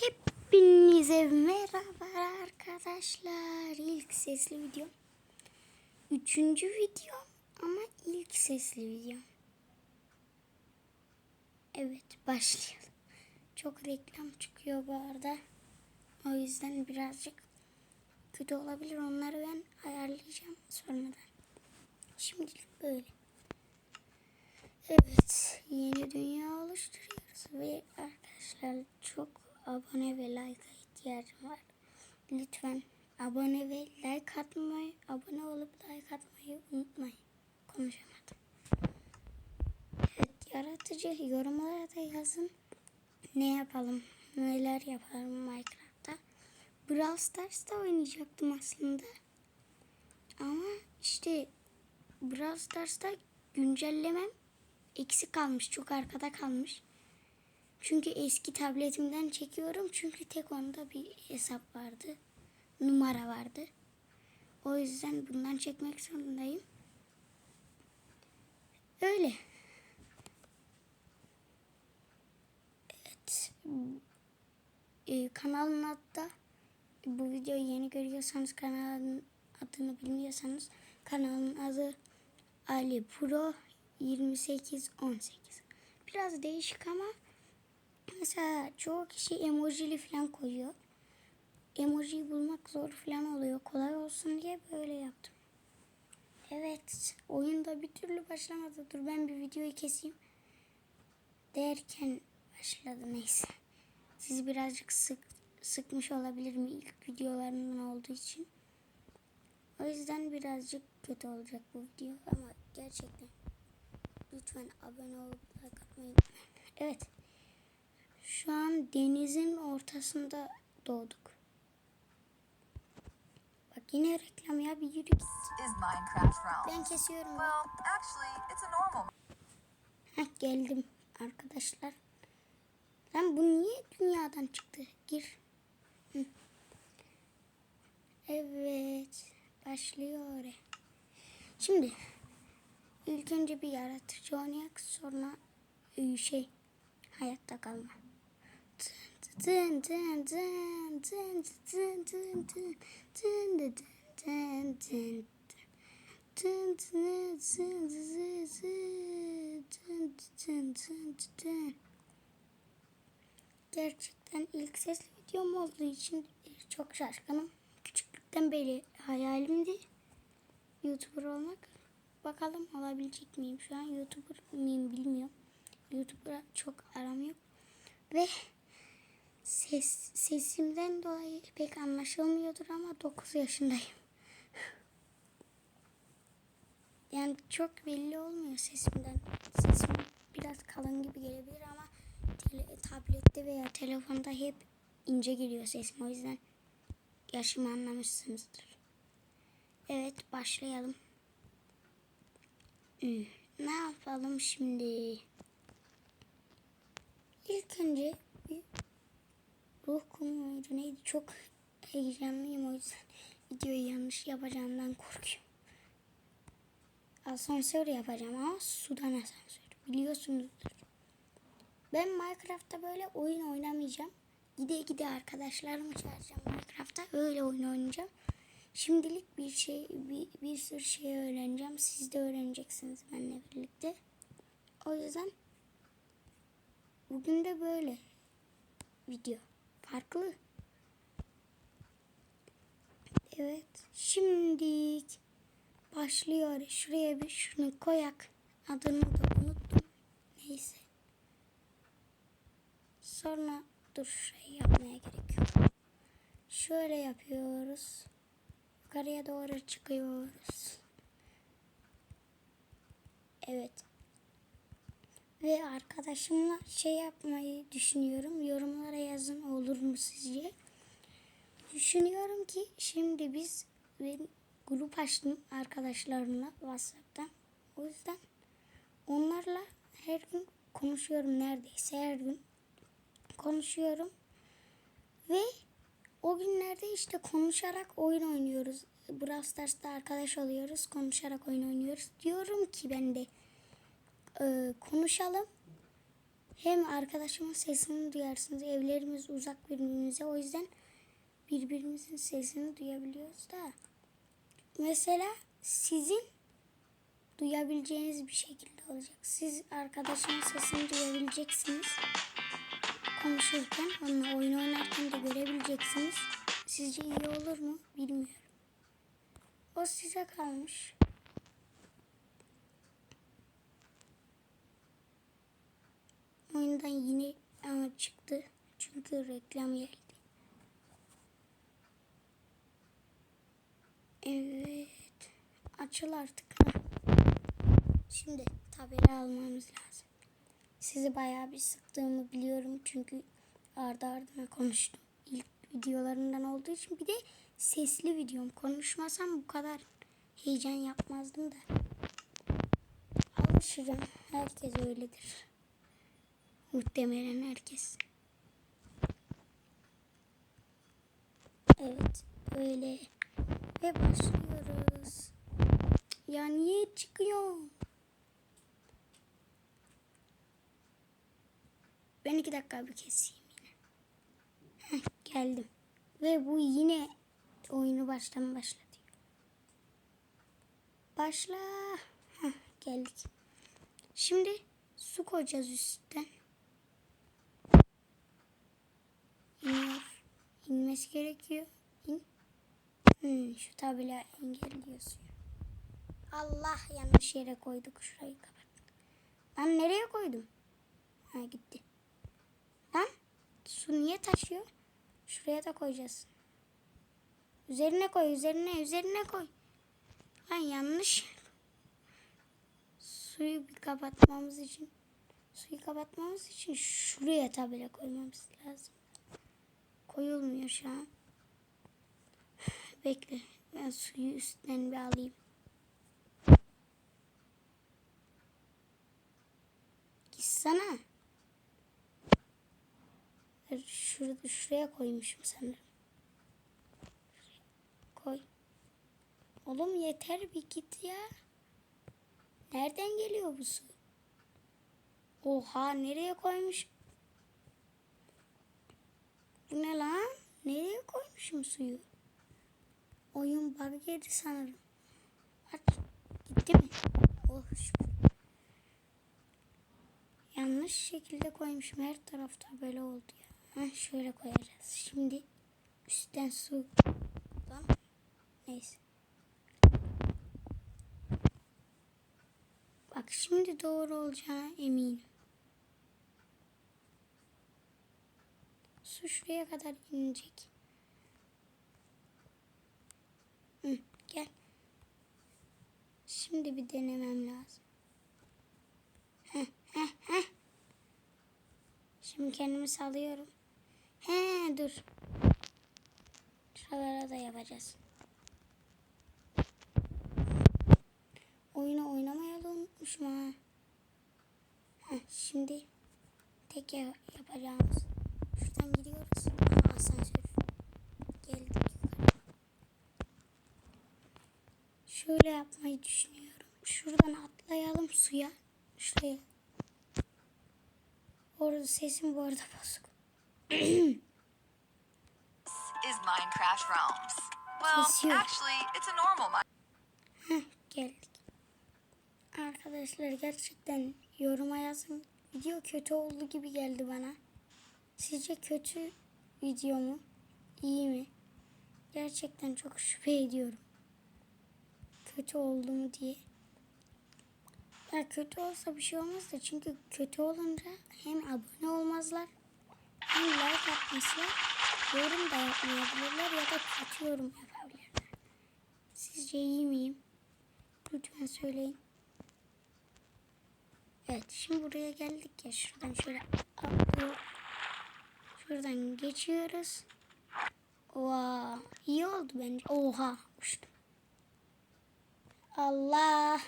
Hepinize merhaba arkadaşlar. İlk sesli video. Üçüncü video ama ilk sesli video. Evet başlayalım. Çok reklam çıkıyor bu arada. O yüzden birazcık kötü olabilir. Onları ben ayarlayacağım sonradan. Şimdilik böyle. Evet, yeni dünya oluşturuyoruz ve arkadaşlar çok abone ve like'a ihtiyacım var. Lütfen abone ve like atmayı, abone olup like atmayı unutmayın. Konuşamadım. Evet, yaratıcı yorumlara da yazın. Ne yapalım, neler yapalım Minecraft'ta. Brawl Stars'ta oynayacaktım aslında. Ama işte Brawl Stars'ta güncellemem eksik kalmış. Çok arkada kalmış. Çünkü eski tabletimden çekiyorum. Çünkü tek onda bir hesap vardı. Numara vardı. O yüzden bundan çekmek zorundayım. Öyle. Evet. Ee, kanalın adı da bu videoyu yeni görüyorsanız kanalın adını bilmiyorsanız kanalın adı Ali Pro 2818. Biraz değişik ama mesela çoğu kişi emojili falan koyuyor. Emojiyi bulmak zor falan oluyor. Kolay olsun diye böyle yaptım. Evet, oyunda bir türlü başlamadı. Dur ben bir videoyu keseyim. Derken başladı neyse. Sizi birazcık sık sıkmış olabilirim ilk videolarımdan olduğu için. O yüzden birazcık kötü olacak bu video ama gerçekten lütfen abone olup like atmayı. Evet. Şu an denizin ortasında doğduk. Bak yine reklam ya bir yürü git. Ben kesiyorum. Well, actually, Heh, geldim arkadaşlar. Lan bu niye dünyadan çıktı? Gir. Hı. Evet. Başlıyor. Şimdi ilk önce bir yaratıcı oynayak sonra e, şey hayatta kalma. Gerçekten ilk sesli videom olduğu için çok şaşkınım. Küçüklükten beri hayalimdi YouTuber olmak. Bakalım olabilecek miyim? Şu an YouTuber miyim bilmiyorum. YouTuber'a çok aram yok. Ve ses, sesimden dolayı pek anlaşılmıyordur ama 9 yaşındayım. Yani çok belli olmuyor sesimden. Sesim biraz kalın gibi gelebilir ama tablette veya telefonda hep ince geliyor sesim. O yüzden yaşımı anlamışsınızdır. Evet başlayalım. Hmm, Ne yapalım şimdi? İlk önce bir ruh kumu muydu neydi? Çok heyecanlıyım o yüzden videoyu yanlış yapacağımdan korkuyorum asansör yapacağım ama sudan asansör. Biliyorsunuzdur. Ben Minecraft'ta böyle oyun oynamayacağım. Gide gide arkadaşlarımı çağıracağım Minecraft'ta. Öyle oyun oynayacağım. Şimdilik bir şey bir, bir sürü şey öğreneceğim. Siz de öğreneceksiniz benimle birlikte. O yüzden bugün de böyle video. Farklı. Evet. Şimdilik başlıyor. Şuraya bir şunu koyak. Adını da unuttum. Neyse. Sonra dur şey yapmaya gerek yok. Şöyle yapıyoruz. Yukarıya doğru çıkıyoruz. Evet. Ve arkadaşımla şey yapmayı düşünüyorum. Yorumlara yazın olur mu sizce? Düşünüyorum ki şimdi biz grup açtım arkadaşlarımla WhatsApp'tan. O yüzden onlarla her gün konuşuyorum neredeyse her gün konuşuyorum. Ve o günlerde işte konuşarak oyun oynuyoruz. Brawl Stars'ta arkadaş oluyoruz. Konuşarak oyun oynuyoruz. Diyorum ki ben de e, konuşalım. Hem arkadaşımın sesini duyarsınız. Evlerimiz uzak birbirimize. O yüzden birbirimizin sesini duyabiliyoruz da. Mesela sizin duyabileceğiniz bir şekilde olacak. Siz arkadaşın sesini duyabileceksiniz. Konuşurken, onunla oyun oynarken de görebileceksiniz. Sizce iyi olur mu? Bilmiyorum. O size kalmış. Oyundan yine ama çıktı. Çünkü reklam geldi. Evet. Açıl artık. Şimdi tabela almamız lazım. Sizi bayağı bir sıktığımı biliyorum çünkü ardı ardına konuştum. İlk videolarından olduğu için bir de sesli videom. Konuşmasam bu kadar heyecan yapmazdım da. Alışırım. Herkes öyledir. Muhtemelen herkes. Evet. Böyle. Ve başlıyoruz. Ya niye çıkıyor? Ben iki dakika bir keseyim yine. Heh, geldim. Ve bu yine oyunu baştan başlatıyor. Başla. Heh, geldik. Şimdi su koyacağız üstten. İnmesi gerekiyor. Hmm, şu tabela engelliyor suyu. Allah yanlış yere koyduk. Şurayı kapat. Lan nereye koydum? Ha gitti. Lan su niye taşıyor? Şuraya da koyacağız. Üzerine koy, üzerine, üzerine koy. Lan yanlış. Suyu bir kapatmamız için, suyu kapatmamız için şuraya tabela koymamız lazım. Koyulmuyor şu an. Bekle. Ben suyu üstten bir alayım. Gitsene. Şurada şuraya koymuşum sanırım. Koy. Oğlum yeter bir git ya. Nereden geliyor bu su? Oha nereye koymuş? Bu ne lan? Nereye koymuşum suyu? Oyun bug yedi sanırım. Aç. Gitti mi? Oh şükür. Yanlış şekilde koymuşum. Her tarafta böyle oldu ya. Heh, şöyle koyacağız. Şimdi üstten su. Tamam. Neyse. Bak şimdi doğru olacağına eminim. Su şuraya kadar inecek. Hı, gel. Şimdi bir denemem lazım. Heh, heh, heh. Şimdi kendimi salıyorum. He dur. Şuralara da yapacağız. Oyunu oynamayı da unutmuşum. Heh, şimdi tek ya- yapacağımız. Şuradan gidiyoruz. Asansör. Geldik. Şöyle yapmayı düşünüyorum. Şuradan atlayalım suya. Şuraya. Orada sesim bu arada bozuk. Is Minecraft Realms. Well, actually, it's a normal Minecraft. Geldik. Arkadaşlar gerçekten yoruma yazın. Video kötü oldu gibi geldi bana. Sizce kötü video mu? İyi mi? Gerçekten çok şüphe ediyorum. Kötü oldu mu diye. Ya kötü olsa bir şey olmaz da çünkü kötü olunca hem abone olmazlar hem like atmazlar yorum da yapmayabilirler ya da kötü yorum yapabilirler. Sizce iyi miyim? Lütfen söyleyin. Evet şimdi buraya geldik ya şuradan şöyle atlıyor. Şuradan geçiyoruz. Oha iyi oldu bence. Oha uçtum. Allah.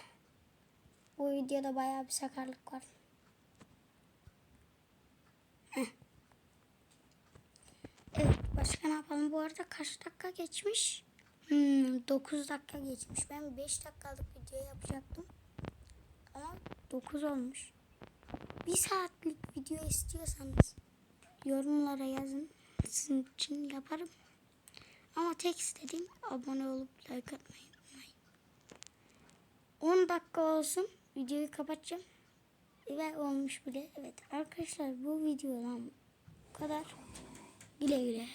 Bu videoda bayağı bir sakarlık var. Evet başka ne yapalım? Bu arada kaç dakika geçmiş? Hmm, 9 dakika geçmiş. Ben 5 dakikalık video yapacaktım. Ama 9 olmuş. bir saatlik video istiyorsanız yorumlara yazın. Sizin için yaparım. Ama tek istediğim abone olup like atmayı unutmayın. 10 dakika olsun. Videoyu kapatacağım. Ve olmuş bile. Evet arkadaşlar bu videodan bu kadar. Güle güle.